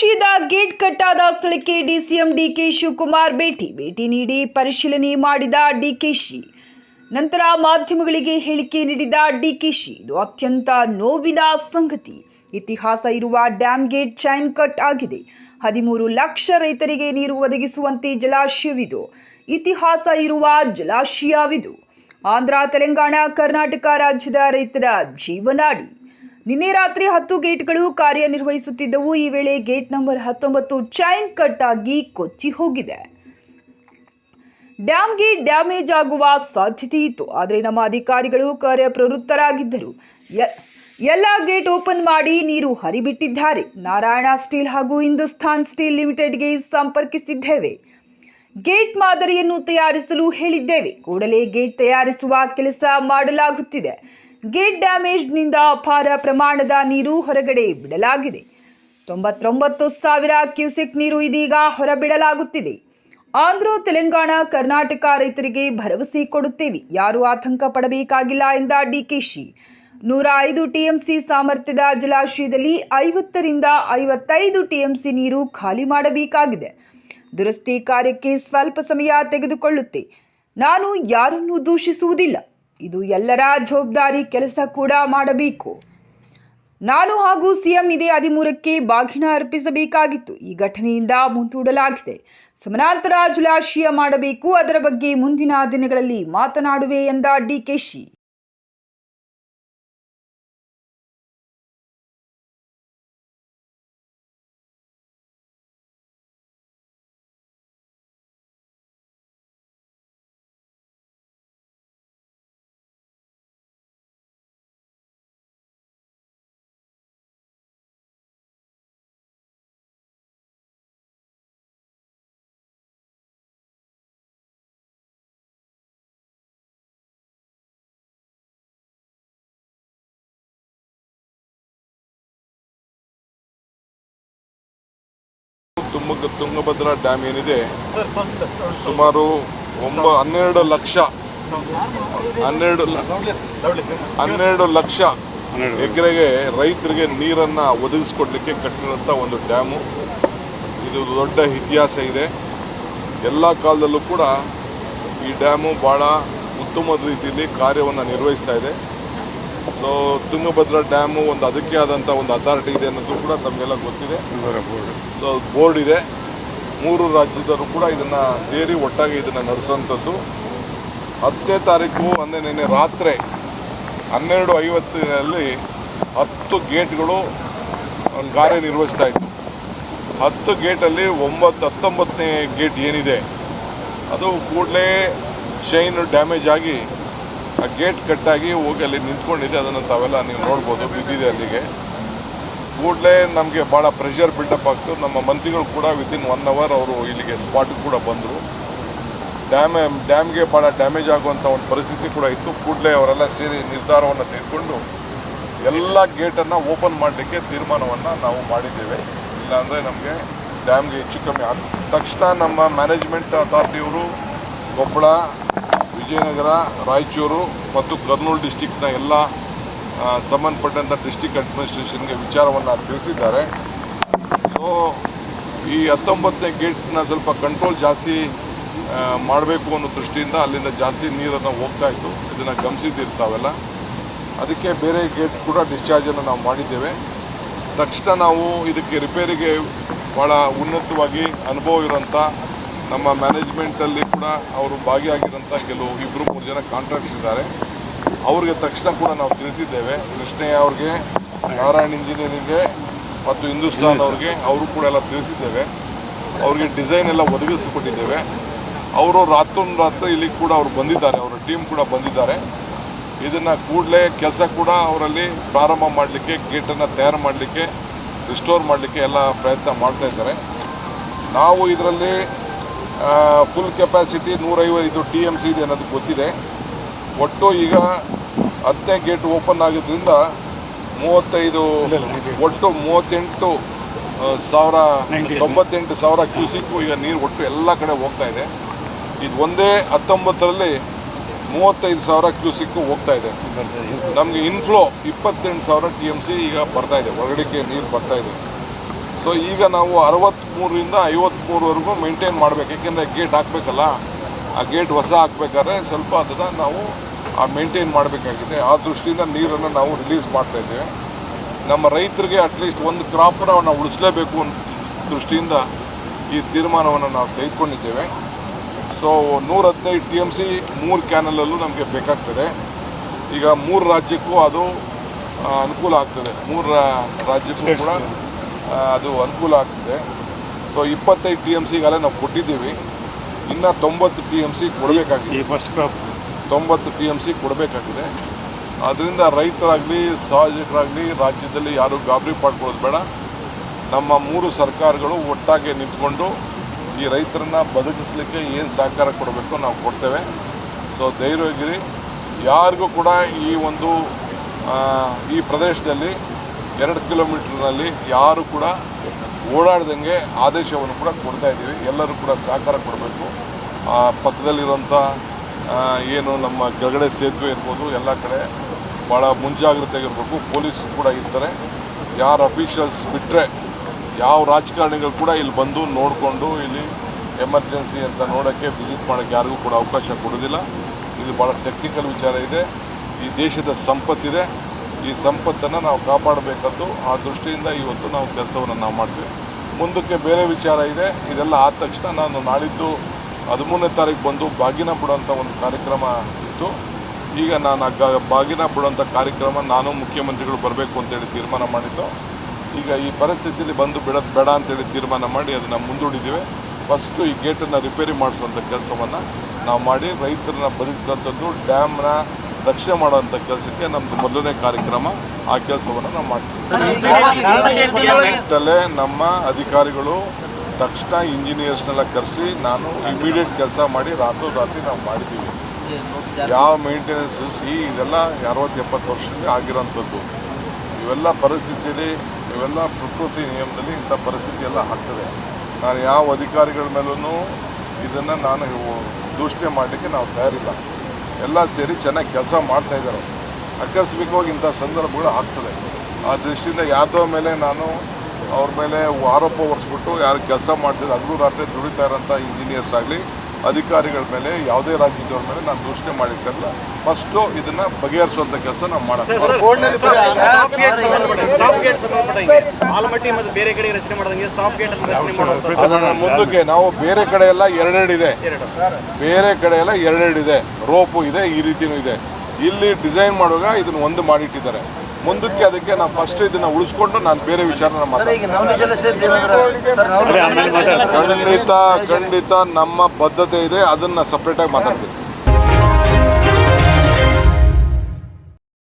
ಜಲಾಶಯದ ಗೇಟ್ ಕಟ್ಟಾದ ಸ್ಥಳಕ್ಕೆ DCM DK Shivakumar ಭೇಟಿ. ಭೇಟಿ ನೀಡಿ ಪರಿಶೀಲನೆ ಮಾಡಿದ ಡಿಕೆಶಿ ನಂತರ ಮಾಧ್ಯಮಗಳಿಗೆ ಹೇಳಿಕೆ ನೀಡಿದ ಡಿಕೆಶಿ ಇದು ಅತ್ಯಂತ ನೋವಿನ ಸಂಗತಿ. ಇತಿಹಾಸ ಇರುವ ಡ್ಯಾಮ್ ಗೇಟ್ ಚೈನ್ ಕಟ್ ಆಗಿದೆ. ಹದಿಮೂರು ಲಕ್ಷ ರೈತರಿಗೆ ನೀರು ಒದಗಿಸುವಂತೆ ಜಲಾಶಯವಿದು. ಇತಿಹಾಸ ಇರುವ ಜಲಾಶಯವಿದು. ಆಂಧ್ರ, ತೆಲಂಗಾಣ, ಕರ್ನಾಟಕ ರಾಜ್ಯದ ರೈತರ ಜೀವನಾಡಿ. ನಿನ್ನೆ ರಾತ್ರಿ ಹತ್ತು ಗೇಟ್ಗಳು ಕಾರ್ಯನಿರ್ವಹಿಸುತ್ತಿದ್ದವು. ಈ ವೇಳೆ ಗೇಟ್ ನಂಬರ್ ಹತ್ತೊಂಬತ್ತು ಚೈನ್ ಕಟ್ ಆಗಿ ಕೊಚ್ಚಿ ಹೋಗಿದೆ. ಡ್ಯಾಮ್ಗೆ ಡ್ಯಾಮೇಜ್ ಆಗುವ ಸಾಧ್ಯತೆ ಇತ್ತು. ಆದರೆ ನಮ್ಮ ಅಧಿಕಾರಿಗಳು ಕಾರ್ಯಪ್ರವೃತ್ತರಾಗಿದ್ದರು. ಎಲ್ಲ ಗೇಟ್ ಓಪನ್ ಮಾಡಿ ನೀರು ಹರಿಬಿಟ್ಟಿದ್ದಾರೆ. ನಾರಾಯಣ ಸ್ಟೀಲ್ ಹಾಗೂ ಹಿಂದೂಸ್ತಾನ್ ಸ್ಟೀಲ್ ಲಿಮಿಟೆಡ್ಗೆ ಸಂಪರ್ಕಿಸಿದ್ದೇವೆ. ಗೇಟ್ ಮಾದರಿಯನ್ನು ತಯಾರಿಸಲು ಹೇಳಿದ್ದೇವೆ. ಕೂಡಲೇ ಗೇಟ್ ತಯಾರಿಸುವ ಕೆಲಸ ಮಾಡಲಾಗುತ್ತಿದೆ. ಗೇಟ್ ಡ್ಯಾಮೇಜ್ನಿಂದ ಅಪಾರ ಪ್ರಮಾಣದ ನೀರು ಹೊರಗಡೆ ಬಿಡಲಾಗಿದೆ. ತೊಂಬತ್ತೊಂಬತ್ತು ಸಾವಿರ ಕ್ಯೂಸೆಕ್ ನೀರು ಇದೀಗ ಹೊರಬಿಡಲಾಗುತ್ತಿದೆ. ಆಂಧ್ರ, ತೆಲಂಗಾಣ, ಕರ್ನಾಟಕ ರೈತರಿಗೆ ಭರವಸೆ ಕೊಡುತ್ತೇವೆ. ಯಾರೂ ಆತಂಕ ಪಡಬೇಕಾಗಿಲ್ಲ ಎಂದ ಡಿಕೆಶಿ ನೂರ ಐದು ಟಿಎಂಸಿ ಸಾಮರ್ಥ್ಯದ ಜಲಾಶಯದಲ್ಲಿ ಐವತ್ತರಿಂದ ಐವತ್ತೈದು ಟಿಎಂಸಿ ನೀರು ಖಾಲಿ ಮಾಡಬೇಕಾಗಿದೆ. ದುರಸ್ತಿ ಕಾರ್ಯಕ್ಕೆ ಸ್ವಲ್ಪ ಸಮಯ ತೆಗೆದುಕೊಳ್ಳುತ್ತೆ. ನಾನು ಯಾರನ್ನೂ ದೂಷಿಸುವುದಿಲ್ಲ. ಇದು ಎಲ್ಲರ ಜವಾಬ್ದಾರಿ ಕೆಲಸ ಕೂಡ ಮಾಡಬೇಕು. ನಾನು ಹಾಗೂ ಸಿಎಂ ಇದೇ ಹದಿಮೂರಕ್ಕೆ ಬಾಗಿನ ಅರ್ಪಿಸಬೇಕಾಗಿತ್ತು. ಈ ಘಟನೆಯಿಂದ ಮುಂದೂಡಲಾಗಿದೆ. ಸಮಾನಾಂತರ ಜಲಾಶಯ ಮಾಡಬೇಕು. ಅದರ ಬಗ್ಗೆ ಮುಂದಿನ ದಿನಗಳಲ್ಲಿ ಮಾತನಾಡುವೆ ಎಂದ ಡಿಕೆಶಿ ತುಂಗ ತುಂಗಭದ್ರಾ ಡ್ಯಾಮ್ ಏನಿದೆ? ಸುಮಾರು ಒಂಬ ಹನ್ನೆರಡು ಲಕ್ಷ. ಹನ್ನೆರಡು ಹನ್ನೆರಡು ಲಕ್ಷ ಎಕರೆಗೆ ರೈತರಿಗೆ ನೀರನ್ನು ಒದಗಿಸ್ಕೊಡ್ಲಿಕ್ಕೆ ಕಟ್ಟಿರೋಂಥ ಒಂದು ಡ್ಯಾಮು. ಇದು ದೊಡ್ಡ ಇತಿಹಾಸ ಇದೆ. ಎಲ್ಲ ಕಾಲದಲ್ಲೂ ಕೂಡ ಈ ಡ್ಯಾಮು ಭಾಳ ಉತ್ತಮ ರೀತಿಯಲ್ಲಿ ಕಾರ್ಯವನ್ನು ನಿರ್ವಹಿಸ್ತಾ ಇದೆ. ಸೊ ತುಂಗಭದ್ರಾ ಡ್ಯಾಮು ಒಂದು ಅದಕ್ಕೆ ಆದಂಥ ಒಂದು ಅಥಾರಿಟಿ ಇದೆ ಅನ್ನೋದು ಕೂಡ ತಮಗೆಲ್ಲ ಗೊತ್ತಿದೆ. So board. ಇದೆ. ಮೂರು ರಾಜ್ಯದವರು ಕೂಡ ಇದನ್ನು ಸೇರಿ ಒಟ್ಟಾಗಿ ಇದನ್ನು ನಡೆಸುವಂಥದ್ದು. ಹತ್ತನೇ ತಾರೀಕು ಅಂದರೆ ನಿನ್ನೆ ರಾತ್ರಿ ಹನ್ನೆರಡು ಐವತ್ತಿನಲ್ಲಿ ಹತ್ತು ಗೇಟ್ಗಳು ಕಾರ್ಯನಿರ್ವಹಿಸ್ತಾ ಇತ್ತು. ಹತ್ತು ಗೇಟಲ್ಲಿ ಒಂಬತ್ತು ಹತ್ತೊಂಬತ್ತನೇ ಗೇಟ್ ಏನಿದೆ ಅದು ಕೂಡಲೇ ಶೈನ್ ಡ್ಯಾಮೇಜ್ ಆಗಿ ಆ ಗೇಟ್ ಕಟ್ಟಾಗಿ ಹೋಗಿ ಅಲ್ಲಿ ನಿಂತ್ಕೊಂಡಿದೆ ಅದನ್ನು ತಾವೆಲ್ಲ ನೀವು ನೋಡ್ಬೋದು, ಬಿದ್ದಿದೆ ಅಲ್ಲಿಗೆ. ಕೂಡಲೇ ನಮಗೆ ಭಾಳ ಪ್ರೆಷರ್ ಬಿಲ್ಡಪ್ ಆಗ್ತು. ನಮ್ಮ ಮಂತ್ರಿಗಳು ಕೂಡ ವಿತಿನ್ ಒನ್ ಅವರ್ ಅವರು ಇಲ್ಲಿಗೆ ಸ್ಪಾಟ್ ಕೂಡ ಬಂದರು. ಡ್ಯಾಮ್ ಡ್ಯಾಮ್ಗೆ ಭಾಳ ಡ್ಯಾಮೇಜ್ ಆಗುವಂಥ ಒಂದು ಪರಿಸ್ಥಿತಿ ಕೂಡ ಇತ್ತು. ಕೂಡಲೇ ಅವರೆಲ್ಲ ಸೇರಿ ನಿರ್ಧಾರವನ್ನು ತೆಗೆದುಕೊಂಡು ಎಲ್ಲ ಗೇಟನ್ನು ಓಪನ್ ಮಾಡಲಿಕ್ಕೆ ತೀರ್ಮಾನವನ್ನು ನಾವು ಮಾಡಿದ್ದೇವೆ. ಇಲ್ಲಾಂದರೆ ನಮಗೆ ಡ್ಯಾಮ್ಗೆ ಹೆಚ್ಚು ಕಮ್ಮಿ ಆಗ ತಕ್ಷಣ ನಮ್ಮ ಮ್ಯಾನೇಜ್ಮೆಂಟ್ ಅಥಾರಿಟಿಯವರು ಕೊಪ್ಪಳ ವಿಜಯನಗರ, ರಾಯಚೂರು ಮತ್ತು ಕರ್ನೂಲ್ ಡಿಸ್ಟಿಕ್ನ ಎಲ್ಲ ಸಂಬಂಧಪಟ್ಟಂಥ ಡಿಸ್ಟಿಕ್ ಅಡ್ಮಿನಿಸ್ಟ್ರೇಷನ್ಗೆ ವಿಚಾರವನ್ನು ತಿಳಿಸಿದ್ದಾರೆ. ಸೊ ಈ ಹತ್ತೊಂಬತ್ತನೇ ಗೇಟ್ನ ಸ್ವಲ್ಪ ಕಂಟ್ರೋಲ್ ಜಾಸ್ತಿ ಮಾಡಬೇಕು ಅನ್ನೋ ದೃಷ್ಟಿಯಿಂದ ಅಲ್ಲಿಂದ ಜಾಸ್ತಿ ನೀರನ್ನು ಹೋಗ್ತಾ ಇತ್ತು. ಇದನ್ನು ಗಮನಿಸಿದ್ದಿರ್ತಾವೆಲ್ಲ ಅದಕ್ಕೆ ಬೇರೆ ಗೇಟ್ ಕೂಡ ಡಿಸ್ಚಾರ್ಜನ್ನು ನಾವು ಮಾಡಿದ್ದೇವೆ. ತಕ್ಷಣ ನಾವು ಇದಕ್ಕೆ ರಿಪೇರಿಗೆ ಭಾಳ ಉನ್ನತವಾಗಿ ಅನುಭವ ಇರೋಂಥ ನಮ್ಮ ಮ್ಯಾನೇಜ್ಮೆಂಟಲ್ಲಿ ಕೂಡ ಅವರು ಭಾಗಿಯಾಗಿರೋಂಥ ಕೆಲವು ಇಬ್ಬರು ಮೂರು ಜನ ಕಾಂಟ್ರಾಕ್ಟ್ಸ್ ಇದ್ದಾರೆ. ಅವ್ರಿಗೆ ತಕ್ಷಣ ಕೂಡ ನಾವು ತಿಳಿಸಿದ್ದೇವೆ. ಕೃಷ್ಣಯ್ಯ ಅವ್ರಿಗೆ ನಾರಾಯಣ್ ಇಂಜಿನಿಯರಿಂಗ್ಗೆ ಮತ್ತು ಹಿಂದೂಸ್ತಾನ್ ಅವ್ರಿಗೆ ಅವರು ಕೂಡ ಎಲ್ಲ ತಿಳಿಸಿದ್ದೇವೆ. ಅವ್ರಿಗೆ ಡಿಸೈನ್ ಎಲ್ಲ ಒದಗಿಸಿಕೊಟ್ಟಿದ್ದೇವೆ. ಅವರು ರಾತ್ರಿ ರಾತ್ರಿ ಇಲ್ಲಿಗೆ ಕೂಡ ಅವರು ಬಂದಿದ್ದಾರೆ. ಅವರ ಟೀಮ್ ಕೂಡ ಬಂದಿದ್ದಾರೆ. ಇದನ್ನು ಕೂಡಲೇ ಕೆಲಸ ಕೂಡ ಅವರಲ್ಲಿ ಪ್ರಾರಂಭ ಮಾಡಲಿಕ್ಕೆ ಗೇಟನ್ನು ತಯಾರು ಮಾಡಲಿಕ್ಕೆ ರಿಸ್ಟೋರ್ ಮಾಡಲಿಕ್ಕೆ ಎಲ್ಲ ಪ್ರಯತ್ನ ಮಾಡ್ತಾ ಇದ್ದಾರೆ. ನಾವು ಇದರಲ್ಲಿ ಫುಲ್ ಕೆಪಾಸಿಟಿ ನೂರೈವತ್ತು ಟಿ ಎಂ ಸಿ ಇದೆ ಅನ್ನೋದು ಗೊತ್ತಿದೆ. ಒಟ್ಟು ಈಗ ಹತ್ತನೇ ಗೇಟ್ ಓಪನ್ ಆಗಿದ್ದರಿಂದ ಮೂವತ್ತೈದು ಒಟ್ಟು ಮೂವತ್ತೆಂಟು ಸಾವಿರ ತೊಂಬತ್ತೆಂಟು ಸಾವಿರ ಕ್ಯೂಸಿಕ್ಕು ಈಗ ನೀರು ಒಟ್ಟು ಎಲ್ಲ ಕಡೆ ಹೋಗ್ತಾ ಇದೆ. ಇದು ಒಂದೇ ಹತ್ತೊಂಬತ್ತರಲ್ಲಿ ಮೂವತ್ತೈದು ಸಾವಿರ ಕ್ಯೂಸಿಕ್ಕು ಹೋಗ್ತಾ ಇದೆ. ನಮಗೆ ಇನ್ಫ್ಲೋ ಇಪ್ಪತ್ತೆಂಟು ಸಾವಿರ ಟಿ ಎಂ ಸಿ ಈಗ ಬರ್ತಾ ಇದೆ. ಹೊರಗಡೆಗೆ ನೀರು ಬರ್ತಾ ಇದೆ. ಸೊ ಈಗ ನಾವು ಅರವತ್ತ್ಮೂರರಿಂದ ಐವತ್ತ್ಮೂರವರೆಗೂ ಮೇಂಟೈನ್ ಮಾಡಬೇಕು. ಯಾಕೆಂದರೆ ಗೇಟ್ ಹಾಕಬೇಕಲ್ಲ, ಆ ಗೇಟ್ ಹೊಸ ಹಾಕ್ಬೇಕಾದ್ರೆ ಸ್ವಲ್ಪ ಅದನ್ನು ನಾವು, ಆ ಮೇಂಟೈನ್ ಮಾಡಬೇಕಾಗಿದೆ. ಆ ದೃಷ್ಟಿಯಿಂದ ನೀರನ್ನು ನಾವು ರಿಲೀಸ್ ಮಾಡ್ತಾ ಇದ್ದೇವೆ. ನಮ್ಮ ರೈತರಿಗೆ ಅಟ್ಲೀಸ್ಟ್ ಒಂದು ಕ್ರಾಪನ್ನು ನಾವು ಉಳಿಸಲೇಬೇಕು ಅಂತ ದೃಷ್ಟಿಯಿಂದ ಈ ತೀರ್ಮಾನವನ್ನು ನಾವು ತೆಗೆದುಕೊಂಡಿದ್ದೇವೆ. ಸೊ ನೂರ ಹದಿನೈದು ಟಿ ಎಂ ಸಿ ಮೂರು ಕ್ಯಾನಲಲ್ಲೂ ನಮಗೆ ಬೇಕಾಗ್ತದೆ. ಈಗ ಮೂರು ರಾಜ್ಯಕ್ಕೂ ಅದು ಅನುಕೂಲ ಆಗ್ತದೆ. ಮೂರು ರಾಜ್ಯಕ್ಕೂ ಕೂಡ ಅದು ಅನುಕೂಲ ಆಗ್ತಿದೆ. ಸೊ ಇಪ್ಪತ್ತೈದು ಟಿ ಎಂ ಸಿಗಾಲೇ ನಾವು ಕೊಟ್ಟಿದ್ದೀವಿ. ಇನ್ನು ತೊಂಬತ್ತು ಟಿ ಎಂ ಸಿ ಕೊಡಬೇಕಾಗಿದೆ. ಫಸ್ಟ್ ಕ್ರಾಪ್ ತೊಂಬತ್ತು ಟಿ ಎಂ ಸಿ ಕೊಡಬೇಕಾಗಿದೆ. ಅದರಿಂದ ರೈತರಾಗಲಿ ಸಹಜಕರಾಗಲಿ ರಾಜ್ಯದಲ್ಲಿ ಯಾರೂ ಗಾಬರಿ ಪಡ್ಕೊಳ್ಳೋದು ಬೇಡ. ನಮ್ಮ ಮೂರು ಸರ್ಕಾರಗಳು ಒಟ್ಟಾಗಿ ನಿಂತ್ಕೊಂಡು ಈ ರೈತರನ್ನ ಬದುಕಿಸ್ಲಿಕ್ಕೆ ಏನು ಸಹಕಾರ ಕೊಡಬೇಕು ನಾವು ಕೊಡ್ತೇವೆ. ಸೊ ಧೈರ್ಯವಾಗಿರಿ. ಯಾರಿಗೂ ಕೂಡ ಈ ಒಂದು ಈ ಪ್ರದೇಶದಲ್ಲಿ ಎರಡು ಕಿಲೋಮೀಟರ್ನಲ್ಲಿ ಯಾರು ಕೂಡ ಓಡಾಡ್ದಂಗೆ ಆದೇಶವನ್ನು ಕೂಡ ಕೊಡ್ತಾ ಇದ್ದೀವಿ. ಎಲ್ಲರೂ ಕೂಡ ಸಹಕಾರ ಕೊಡಬೇಕು. ಆ, ಪಕ್ಕದಲ್ಲಿರುವಂಥ ಏನು ನಮ್ಮ ಕೆಳಗಡೆ ಸೇತುವೆ ಇರ್ಬೋದು ಎಲ್ಲ ಕಡೆ ಭಾಳ ಮುಂಜಾಗ್ರತೆಗಿರಬೇಕು ಪೊಲೀಸ್ ಕೂಡ ಇರ್ತಾರೆ. ಯಾರು ಅಫಿಷಿಯಲ್ಸ್ ಬಿಟ್ಟರೆ ಯಾವ ರಾಜಕಾರಣಿಗಳು ಕೂಡ ಇಲ್ಲಿ ಬಂದು ನೋಡಿಕೊಂಡು ಇಲ್ಲಿ ಎಮರ್ಜೆನ್ಸಿ ಅಂತ ನೋಡೋಕ್ಕೆ ವಿಸಿಟ್ ಮಾಡೋಕ್ಕೆ ಯಾರಿಗೂ ಕೂಡ ಅವಕಾಶ ಕೊಡೋದಿಲ್ಲ ಇದು ಭಾಳ ಟೆಕ್ನಿಕಲ್ ವಿಚಾರ ಇದೆ. ಈ ದೇಶದ ಸಂಪತ್ತಿದೆ. ಈ ಸಂಪತ್ತನ್ನು ನಾವು ಕಾಪಾಡಬೇಕಂತೂ ಆ ದೃಷ್ಟಿಯಿಂದ ಇವತ್ತು ನಾವು ಕೆಲಸವನ್ನು ನಾವು ಮಾಡ್ತೀವಿ. ಮುಂದಕ್ಕೆ ಬೇರೆ ವಿಚಾರ ಇದೆ. ಇದೆಲ್ಲ ಆದ ತಕ್ಷಣ ನಾನು ನಾಳಿದ್ದು ಹದಿಮೂರನೇ ತಾರೀಕು ಬಂದು ಬಾಗಿನ ಬಿಡುವಂಥ ಒಂದು ಕಾರ್ಯಕ್ರಮ ಇತ್ತು. ಈಗ ನಾನು ಆ ಬಾಗಿನ ಬಿಡುವಂಥ ಕಾರ್ಯಕ್ರಮ ನಾನು ಮುಖ್ಯಮಂತ್ರಿಗಳು ಬರಬೇಕು ಅಂತೇಳಿ ತೀರ್ಮಾನ ಮಾಡಿದ್ದು. ಈಗ ಈ ಪರಿಸ್ಥಿತಿಯಲ್ಲಿ ಬಂದು ಬಿಡೋದು ಬೇಡ ಅಂತೇಳಿ ತೀರ್ಮಾನ ಮಾಡಿ ಅದನ್ನು ಮುಂದೂಡಿದ್ದೀವಿ. ಫಸ್ಟು ಈ ಗೇಟನ್ನು ರಿಪೇರಿ ಮಾಡಿಸುವಂಥ ಕೆಲಸವನ್ನು ನಾವು ಮಾಡಿ ರೈತರನ್ನ ಬದುಕಿಸುವಂಥದ್ದು ಡ್ಯಾಮ್ನ ರಕ್ಷಣೆ ಮಾಡುವಂಥ ಕೆಲಸಕ್ಕೆ ನಮ್ಮದು ಮೊದಲನೇ ಕಾರ್ಯಕ್ರಮ ಆ ಕೆಲಸವನ್ನು ನಾವು ಮಾಡ್ತೀವಿ. ನಮ್ಮ ಅಧಿಕಾರಿಗಳು ತಕ್ಷಣ ಇಂಜಿನಿಯರ್ಸ್ನೆಲ್ಲ ಕರೆಸಿ ನಾನು ಇಮಿಡಿಯೇಟ್ ಕೆಲಸ ಮಾಡಿ ರಾತ್ರೋರಾತ್ರಿ ನಾವು ಮಾಡಿದ್ದೀವಿ. ಯಾವ ಮೇಂಟೆನೆನ್ಸ್ ಸಿ ಇದೆಲ್ಲ ಅರವತ್ತು ಎಪ್ಪತ್ತು ವರ್ಷದಲ್ಲಿ ಆಗಿರೋಂಥದ್ದು. ಇವೆಲ್ಲ ಪರಿಸ್ಥಿತಿಯಲ್ಲಿ ಇವೆಲ್ಲ ಪ್ರಕೃತಿ ನಿಯಮದಲ್ಲಿ ಇಂಥ ಪರಿಸ್ಥಿತಿ ಎಲ್ಲ ಆಗ್ತದೆ. ನಾನು ಯಾವ ಅಧಿಕಾರಿಗಳ ಮೇಲೂ ಇದನ್ನು ನಾನು ದೂಷಣೆ ಮಾಡಲಿಕ್ಕೆ ನಾವು ತಯಾರಿಲ್ಲ. ಎಲ್ಲ ಸೇರಿ ಚೆನ್ನಾಗಿ ಕೆಲಸ ಮಾಡ್ತಾ ಇದ್ದಾರೆ. ಆಕಸ್ಮಿಕವಾಗಿ ಇಂಥ ಸಂದರ್ಭಗಳು ಆಗ್ತದೆ. ಆ ದೃಷ್ಟಿಯಿಂದ ಯಾರ್ದೋ ಮೇಲೆ ನಾನು ಅವ್ರ ಮೇಲೆ ಆರೋಪ ಹೊರಿಸ್ಬಿಟ್ಟು ಯಾರು ಕೆಲಸ ಮಾಡ್ತಿದ್ದೆ ಹಗಲು ರಾತ್ರಿ ದುಡಿತಾ ಇರೋಂಥ ಇಂಜಿನಿಯರ್ಸ್ ಆಗಲಿ ಅಧಿಕಾರಿಗಳ ಮೇಲೆ ಯಾವುದೇ ರಾಜ್ಯದವ್ರ ಮೇಲೆ ನಾನು ದೂಷಣೆ ಮಾಡಿದ್ದಲ್ಲ ಫಸ್ಟು ಇದನ್ನ ಬಗೆಹರಿಸುವಂತ ಕೆಲಸ ನಾವು ಮಾಡೋಣ ಸ್ಟಾಪ್ ಗೇಟ್ ಸಂಬಂಧಪಟ್ಟಂಗೆ ಆಲಮಟ್ಟಿ ಮತ್ತು ಬೇರೆ ಕಡೆ ರಚನೆ ಮಾಡ್ದಂಗೆ ಸ್ಟಾಪ್ ಗೇಟ್ ಅನ್ನು ರಚನೆ ಮಾಡುವಂತ ಅದನ್ನ ಮುಂದಕ್ಕೆ ನಾವು ಬೇರೆ ಕಡೆ ಎಲ್ಲ ಎರಡೆರಡು ಇದೆ. ಬೇರೆ ಕಡೆ ಎಲ್ಲ ಎರಡೆರಡು ಇದೆ. ರೋಪು ಇದೆ ಈ ರೀತಿನೂ ಇದೆ. ಇಲ್ಲಿ ಡಿಸೈನ್ ಮಾಡುವಾಗ ಇದನ್ನ ಒಂದು ಮಾಡಿಟ್ಟಿದ್ದಾರೆ. ಮುಂದಕ್ಕೆ ಅದಕ್ಕೆ ನಾವು ಫಸ್ಟ್ ಇದನ್ನ ಉಳಿಸ್ಕೊಂಡು ನಾನು ಬೇರೆ ವಿಚಾರನ ಮಾತಾಡ್ತೀನಿ. ಖಂಡಿತ ಖಂಡಿತ ನಮ್ಮ ಬದ್ಧತೆ ಇದೆ ಅದನ್ನ ಸಪ್ರೇಟಾಗಿ ಮಾತಾಡ್ತೀನಿ.